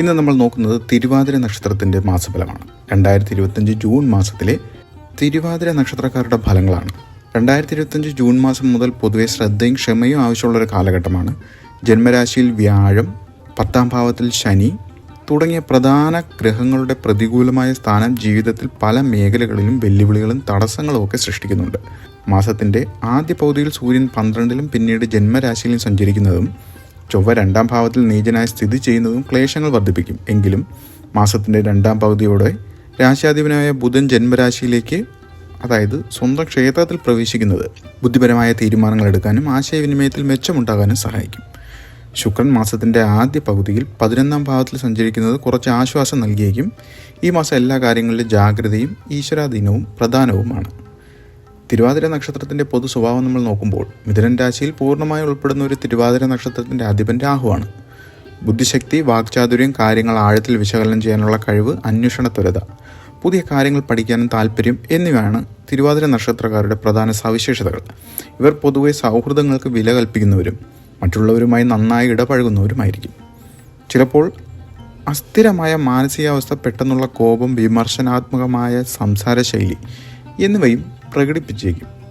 ഇന്ന് നമ്മൾ നോക്കുന്നത് തിരുവാതിര നക്ഷത്രത്തിന്റെ മാസഫലമാണ്. രണ്ടായിരത്തി ഇരുപത്തഞ്ച് ജൂൺ മാസത്തിലെ തിരുവാതിര നക്ഷത്രക്കാരുടെ ഫലങ്ങളാണ്. രണ്ടായിരത്തി ഇരുപത്തഞ്ച് ജൂൺ മാസം മുതൽ പൊതുവെ ശ്രദ്ധയും ക്ഷമയും ആവശ്യമുള്ള ഒരു കാലഘട്ടമാണ്. ജന്മരാശിയിൽ വ്യാഴം പത്താം ഭാവത്തിൽ ശനി തുടങ്ങിയ പ്രധാന ഗ്രഹങ്ങളുടെ പ്രതികൂലമായ സ്ഥാനം ജീവിതത്തിൽ പല മേഖലകളിലും വെല്ലുവിളികളും തടസ്സങ്ങളും ഒക്കെ സൃഷ്ടിക്കുന്നുണ്ട്. മാസത്തിന്റെ ആദ്യ പൗതിയിൽ സൂര്യൻ പന്ത്രണ്ടിലും പിന്നീട് ജന്മരാശിയിലും സഞ്ചരിക്കുന്നതും ചൊവ്വ രണ്ടാം ഭാവത്തിൽ നീചനായി സ്ഥിതി ചെയ്യുന്നതും ക്ലേശങ്ങൾ വർദ്ധിപ്പിക്കും. എങ്കിലും മാസത്തിന്റെ രണ്ടാം പകുതിയോടെ രാശാധിപനായ ബുധൻ ജന്മരാശിയിലേക്ക് അതായത് സ്വന്തം ക്ഷേത്രത്തിൽ പ്രവേശിക്കുന്നത് ബുദ്ധിപരമായ തീരുമാനങ്ങൾ എടുക്കാനും ആശയവിനിമയത്തിൽ മെച്ചമുണ്ടാകാനും സഹായിക്കും. ശുക്രൻ മാസത്തിന്റെ ആദ്യ പകുതിയിൽ പതിനൊന്നാം ഭാവത്തിൽ സഞ്ചരിക്കുന്നത് കുറച്ച് ആശ്വാസം നൽകിയേക്കും. ഈ മാസം എല്ലാ കാര്യങ്ങളിലും ജാഗ്രതയും ഈശ്വരാധീനവും പ്രധാനവുമാണ്. തിരുവാതിര നക്ഷത്രത്തിന്റെ പൊതു സ്വഭാവം നമ്മൾ നോക്കുമ്പോൾ മിഥുനൻ രാശിയിൽ പൂർണമായി ഉൾപ്പെടുന്ന ഒരു തിരുവാതിര നക്ഷത്രത്തിന്റെ അധിപൻ രാഹുവാണ്. ബുദ്ധിശക്തി വാക്ചാതുര്യം കാര്യങ്ങൾ ആഴത്തിൽ വിശകലനം ചെയ്യാനുള്ള കഴിവ് അന്വേഷണ ത്വരത പുതിയ കാര്യങ്ങൾ പഠിക്കാനും താല്പര്യം എന്നിവയാണ് തിരുവാതിര നക്ഷത്രക്കാരുടെ പ്രധാന സവിശേഷതകൾ. ഇവർ പൊതുവെ സൗഹൃദങ്ങൾക്ക് വില കൽപ്പിക്കുന്നവരും മറ്റുള്ളവരുമായി നന്നായി ഇടപഴകുന്നവരുമായിരിക്കും. ചിലപ്പോൾ അസ്ഥിരമായ മാനസികാവസ്ഥ പെട്ടെന്നുള്ള കോപം വിമർശനാത്മകമായ സംസാരശൈലി എന്നിവയും പ്രകടിപ്പിച്ചേക്കും.